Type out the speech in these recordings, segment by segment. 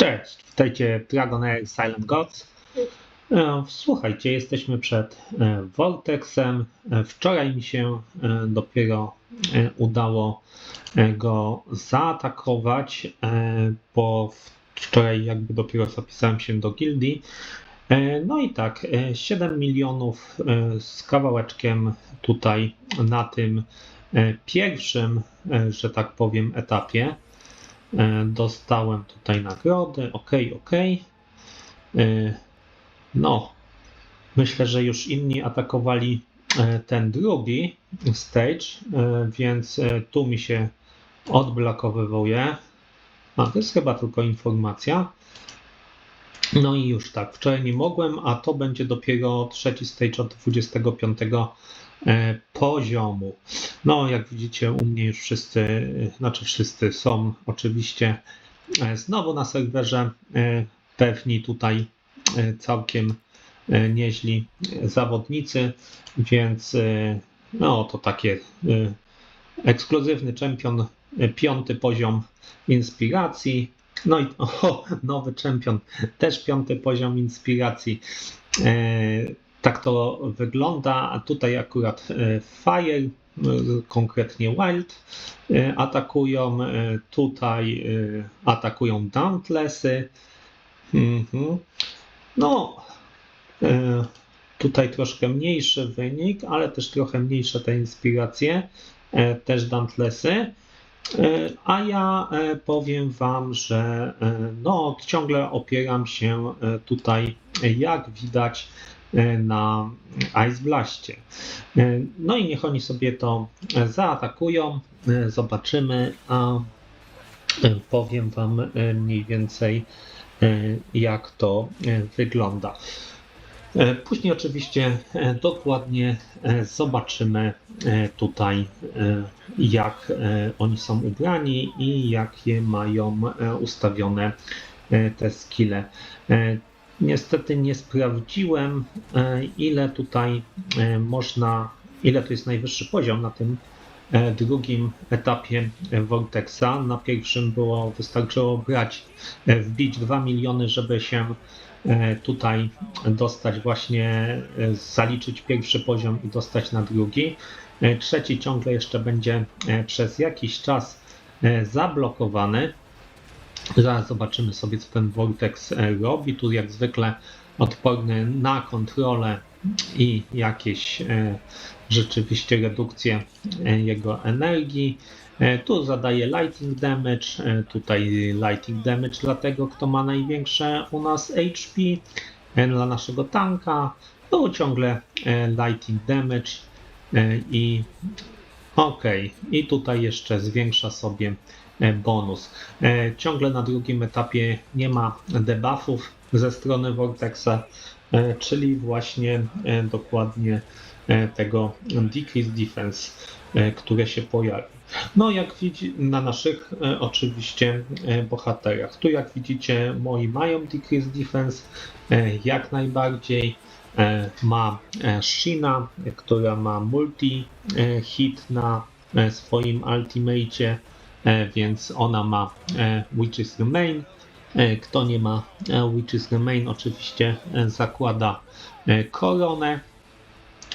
Cześć, witajcie Dragon Air Silent Gods. E, Słuchajcie, jesteśmy przed e, Vortexem. E, Wczoraj mi się dopiero udało go zaatakować, bo wczoraj jakby dopiero zapisałem się do gildii. No i tak, e, 7 milionów z kawałeczkiem tutaj na tym pierwszym, że tak powiem, etapie. E, Dostałem tutaj nagrody. Ok, ok. E, No, myślę, że już inni atakowali e, ten drugi stage, więc tu mi się odblokowywuje. A to jest chyba tylko informacja. No i już tak, wczoraj nie mogłem, a to będzie dopiero trzeci stage od 25 e, poziomu. No, jak widzicie, u mnie już wszyscy, e, znaczy wszyscy są oczywiście e, znowu na serwerze. e, Pewni tutaj całkiem nieźli zawodnicy, więc no to takie ekskluzywny czempion, piąty poziom inspiracji. No i o, nowy czempion, też piąty poziom inspiracji. E, tak to wygląda. A tutaj akurat e, Fire, e, konkretnie Wild, atakują. Tutaj atakują Dauntlessy. Mhm. No, tutaj troszkę mniejszy wynik, ale też trochę mniejsze te inspiracje. Też Dauntlessy. E, A ja e, powiem Wam, że e, no, ciągle opieram się tutaj, jak widać, na Ice Blastie. E, No i niech oni sobie to zaatakują, zobaczymy, a powiem Wam mniej więcej, jak to wygląda. E, Później oczywiście e, dokładnie e, zobaczymy tutaj, jak oni są ubrani i jakie mają ustawione te skille. Niestety nie sprawdziłem, ile tutaj można, ile to jest najwyższy poziom na tym drugim etapie Vortexa. Na pierwszym było, wystarczyło brać, wbić 2 miliony, żeby się tutaj dostać właśnie, e, zaliczyć pierwszy poziom i dostać na drugi. E, Trzeci ciągle jeszcze będzie e, przez jakiś czas e, zablokowany. Zaraz zobaczymy sobie, co ten Vortex e, robi. Tu jak zwykle odporny na kontrolę i jakieś e, rzeczywiście redukcję e, jego energii. E, Tu zadaje lighting damage, e, tutaj lighting damage dla tego, kto ma największe u nas HP, e, dla naszego tanka. Tu ciągle lighting damage i ok, i tutaj jeszcze zwiększa sobie bonus. Ciągle na drugim etapie nie ma debuffów ze strony Vortexa, czyli właśnie dokładnie tego decrease defense, które się pojawi. No, jak widzi na naszych e, oczywiście e, bohaterach. Tu, jak widzicie, moi mają decrease defense e, jak najbardziej. E, Ma e, Shina, e, która ma multi e, hit na e, swoim ultimate, e, więc ona ma e, Witch's Remain. E, Kto nie ma e, Witch's Remain, oczywiście e, zakłada e, koronę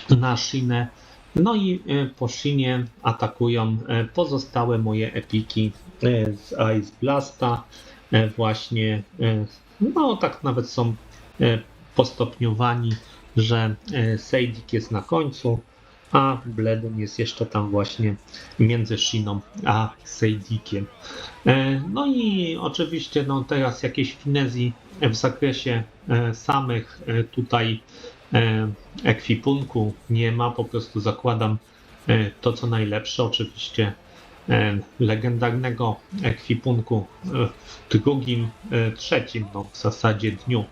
na Shinę. No i e, po Shinie atakują e, pozostałe moje epiki e, z Ice Blasta. Właśnie, no tak nawet są postopniowani, że Sejdik jest na końcu, a Bledon jest jeszcze tam właśnie między Shiną a Sejdikiem. E, No i oczywiście no teraz jakieś finezji w zakresie samych tutaj ekwipunku nie ma, po prostu zakładam e, to co najlepsze, oczywiście e, legendarnego ekwipunku e, w drugim, e, trzecim no w zasadzie dniu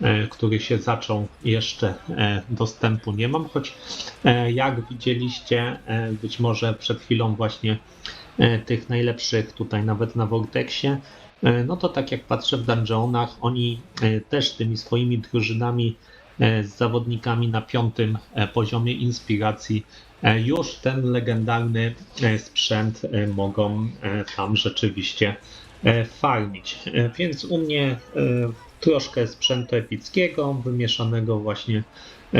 e, który się zaczął, jeszcze e, dostępu nie mam, choć e, jak widzieliście, e, być może przed chwilą właśnie e, tych najlepszych tutaj nawet na Vortexie, e, no to tak jak patrzę w dungeonach, oni e, też tymi swoimi drużynami e, z zawodnikami na piątym e, poziomie inspiracji e, już ten legendarny e, sprzęt e, mogą e, tam rzeczywiście farmić. Więc u mnie troszkę sprzętu epickiego, wymieszanego właśnie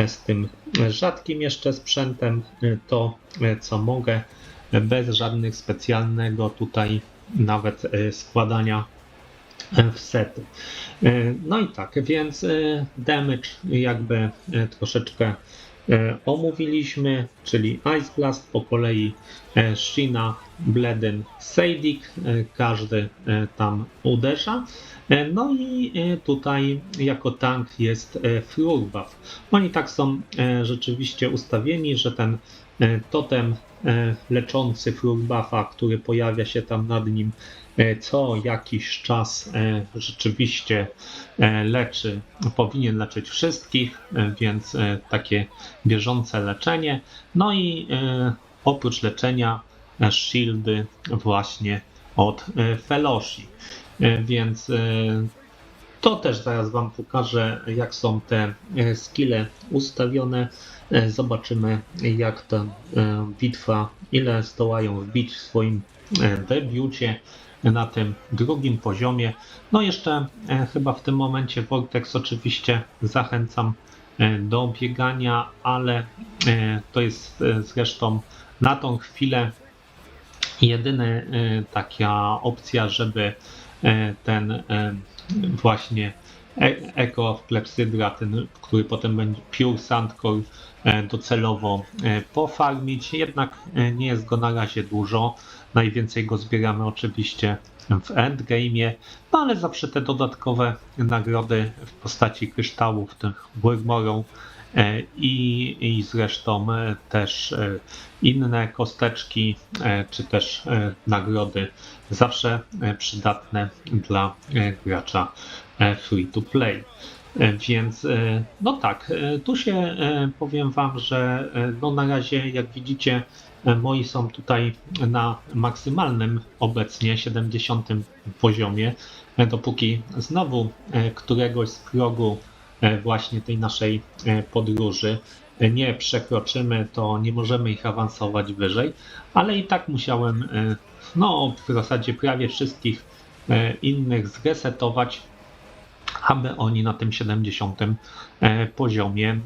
z tym rzadkim jeszcze sprzętem, to co mogę, bez żadnych specjalnego tutaj nawet składania w sety. No i tak, więc damage jakby troszeczkę omówiliśmy, czyli Ice Blast, po kolei Shina, Bledyn, Seidik, każdy tam uderza. No i tutaj jako tank jest Flurbuff. Oni tak są rzeczywiście ustawieni, że ten totem leczący Flurbuffa, który pojawia się tam nad nim co jakiś czas rzeczywiście leczy, powinien leczyć wszystkich, więc takie bieżące leczenie. No i oprócz leczenia shieldy właśnie od Feloshi. Więc to też zaraz Wam pokażę, jak są te skille ustawione. Zobaczymy, jak ta bitwa, ile zdołają wbić w swoim debiucie na tym drugim poziomie. No jeszcze chyba w tym momencie Vortex oczywiście zachęcam do biegania, ale to jest zresztą na tą chwilę jedyna taka opcja, żeby ten właśnie Echo Klepsydra, ten, który potem będzie Pure Sandcore docelowo pofarmić. Jednak nie jest go na razie dużo. Najwięcej go zbieramy oczywiście w endgame'ie, no ale zawsze te dodatkowe nagrody w postaci kryształów, tych Wyrmorą i, i zresztą też inne kosteczki, czy też nagrody zawsze przydatne dla gracza free to play. Więc no tak, tu się powiem Wam, że no na razie jak widzicie moi są tutaj na maksymalnym obecnie 70 poziomie, dopóki znowu któregoś z progu właśnie tej naszej podróży nie przekroczymy, to nie możemy ich awansować wyżej, ale i tak musiałem no w zasadzie prawie wszystkich innych zresetować, aby oni na tym 70 poziomie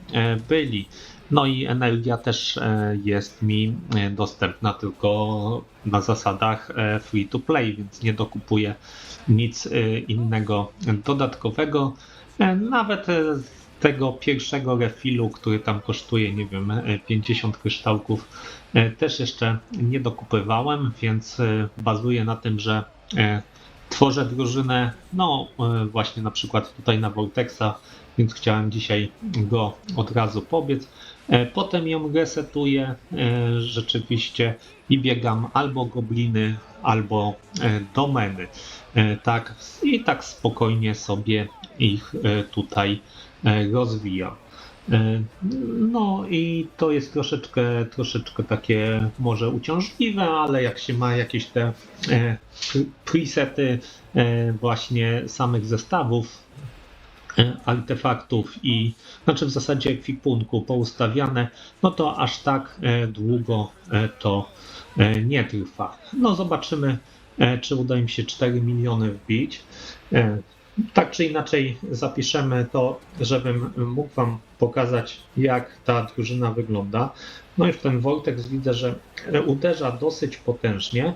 byli. No i energia też jest mi dostępna tylko na zasadach free to play, więc nie dokupuję nic innego dodatkowego. Nawet tego pierwszego refilu, który tam kosztuje, nie wiem, 50 kryształków, też jeszcze nie dokupywałem, więc bazuję na tym, że tworzę drużynę, no właśnie na przykład tutaj na Vortexa, więc chciałem dzisiaj go od razu pobiec. Potem ją resetuję rzeczywiście i biegam albo gobliny, albo domeny. Tak, i tak spokojnie sobie ich tutaj rozwijam. No i to jest troszeczkę, troszeczkę takie może uciążliwe, ale jak się ma jakieś te presety właśnie samych zestawów, artefaktów i znaczy w zasadzie ekwipunku poustawiane, no to aż tak długo to nie trwa. No zobaczymy, czy uda im się 4 miliony wbić. Tak czy inaczej zapiszemy to, żebym mógł Wam pokazać, jak ta drużyna wygląda. No i w ten Vortex widzę, że uderza dosyć potężnie,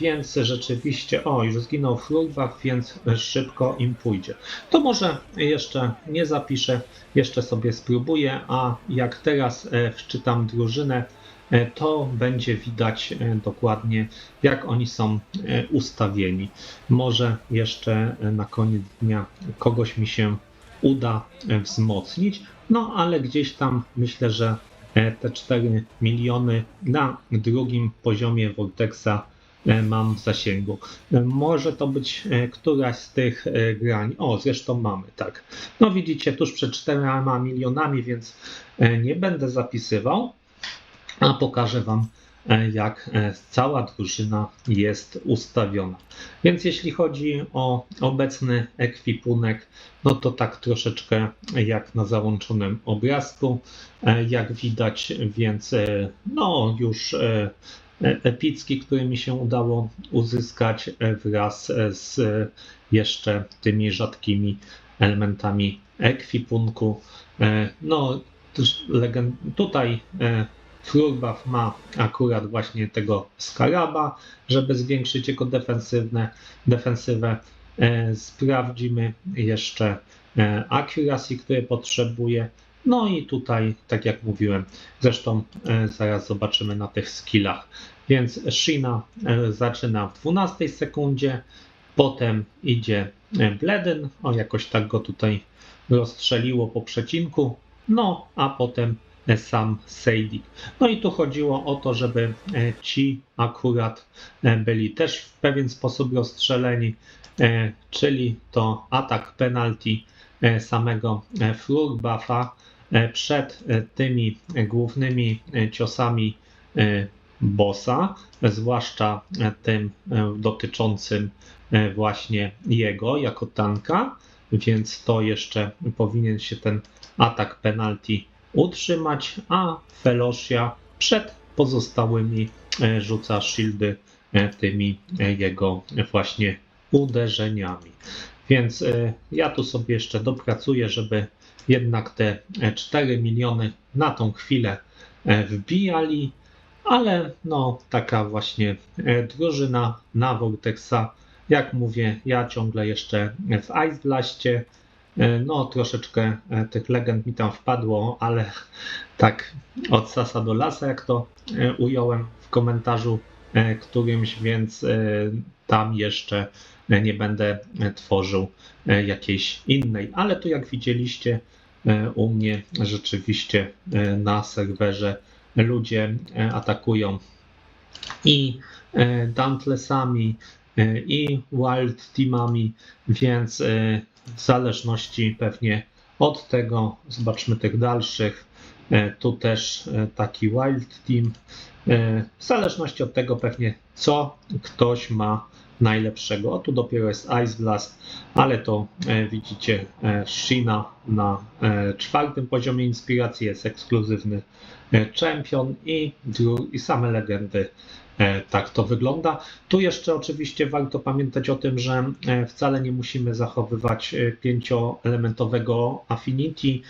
więc rzeczywiście, o, już zginął Flurwach, więc szybko im pójdzie. To może jeszcze nie zapiszę, jeszcze sobie spróbuję, a jak teraz wczytam drużynę, to będzie widać dokładnie, jak oni są ustawieni. Może jeszcze na koniec dnia kogoś mi się uda wzmocnić, no ale gdzieś tam myślę, że te 4 miliony na drugim poziomie Vortexa mam w zasięgu. Może to być któraś z tych grań. O, zresztą mamy, tak. No widzicie, tuż przed 4 milionami, więc nie będę zapisywał a pokażę Wam, jak cała drużyna jest ustawiona. Więc jeśli chodzi o obecny ekwipunek, no to tak troszeczkę jak na załączonym obrazku, jak widać, więc no już epicki, który mi się udało uzyskać wraz z jeszcze tymi rzadkimi elementami ekwipunku. No, tutaj Flurbuff ma akurat właśnie tego skaraba, żeby zwiększyć jego defensywne, defensywę. E, sprawdzimy jeszcze e, accuracy, które potrzebuje. No i tutaj, tak jak mówiłem, zresztą e, zaraz zobaczymy na tych skillach. Więc Shina zaczyna w 12 sekundzie, potem idzie Bledyn, o jakoś tak go tutaj rozstrzeliło po przecinku, no a potem sam Sejdik. No i tu chodziło o to, żeby e, ci akurat e, byli też w pewien sposób rozstrzeleni, e, czyli to atak penalty samego Flurbuffa przed tymi głównymi ciosami bossa, zwłaszcza tym dotyczącym właśnie jego jako tanka, więc to jeszcze powinien się ten atak penalty utrzymać, a Felosia przed pozostałymi e, rzuca shieldy e, tymi e, jego właśnie uderzeniami. Więc ja tu sobie jeszcze dopracuję, żeby jednak te 4 miliony na tą chwilę wbijali, ale no taka właśnie drużyna na Vortexa, jak mówię, ja ciągle jeszcze w Ice Blastie E, no, troszeczkę e, tych legend mi tam wpadło, ale tak od sasa do lasa, jak to e, ująłem w komentarzu którymś, więc tam jeszcze nie będę tworzył jakiejś innej. Ale tu, jak widzieliście, u mnie rzeczywiście na serwerze ludzie atakują i Dauntlessami, i Wild Teamami, więc w zależności pewnie od tego, zobaczmy tych dalszych, e, tu też e, taki Wild Team, e, w zależności od tego pewnie co ktoś ma najlepszego. O, tu dopiero jest Ice Blast, ale to widzicie Shina na czwartym poziomie inspiracji jest ekskluzywny champion i, i same legendy tak to wygląda. Tu jeszcze oczywiście warto pamiętać o tym, że e, wcale nie musimy zachowywać e, pięcioelementowego affinity.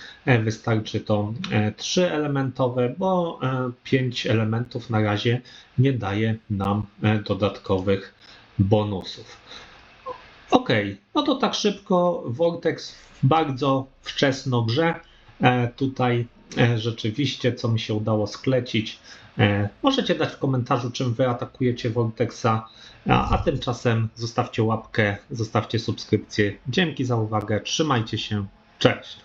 Wystarczy to trzyelementowe, bo pięć elementów na razie nie daje nam dodatkowych bonusów. Ok, no to tak szybko. Vortex bardzo wczesno grze. Tutaj rzeczywiście, co mi się udało sklecić, E, możecie dać w komentarzu, czym wy atakujecie Vortexa, a, a tymczasem zostawcie łapkę, zostawcie subskrypcję. Dzięki za uwagę, trzymajcie się, cześć!